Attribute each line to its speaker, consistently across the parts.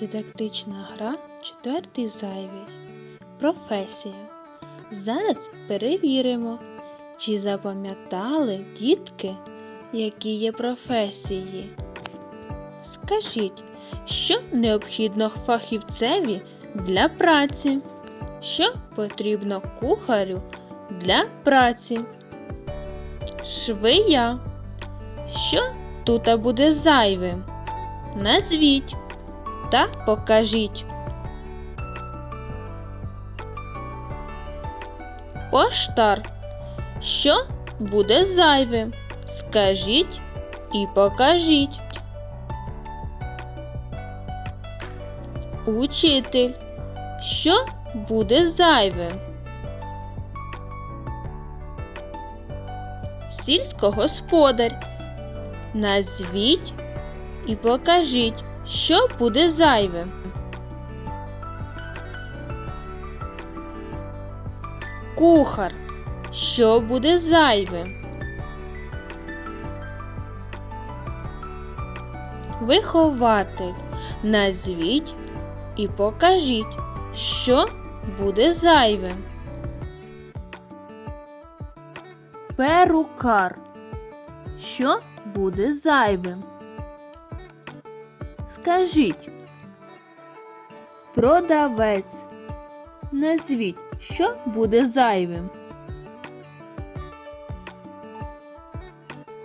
Speaker 1: Дидактична гра четвертий зайвий. Професія. Зараз перевіримо, чи запам'ятали дітки, які є професії. Скажіть, що необхідно фахівцеві для праці? Що потрібно кухарю для праці? Швия. Що тут буде зайвим? Назвіть та покажіть. Поштар. Що буде зайвим? Скажіть і покажіть. Учитель. Що буде зайвим? Сільськогосподар. Назвіть і покажіть, що буде зайвим. Кухар. Що буде зайвим? Вихователь. Назвіть і покажіть, що буде зайвим. Перукар. Що буде зайвим? Скажіть. Продавець. Назвіть, що буде зайвим.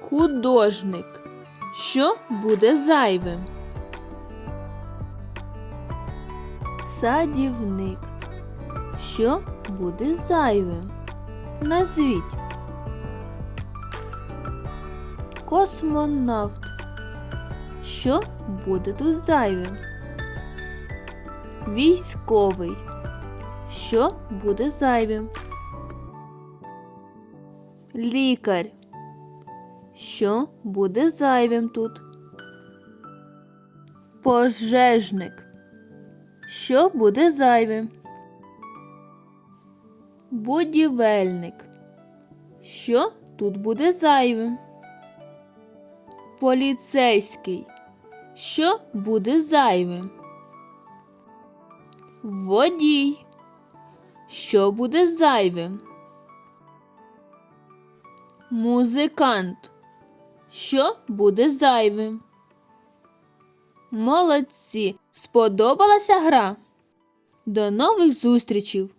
Speaker 1: Художник. Що буде зайвим? Садівник. Що буде зайвим? Назвіть. Космонавт. Що буде тут зайвим? Військовий. Що буде зайвим? Лікар. Що буде зайвим тут? Пожежник. Що буде зайвим? Будівельник. Що тут буде зайвим? Поліцейський. Що буде зайвим? Водій. Що буде зайвим? Музикант. Що буде зайвим? Молодці! Сподобалася гра? До нових зустрічей!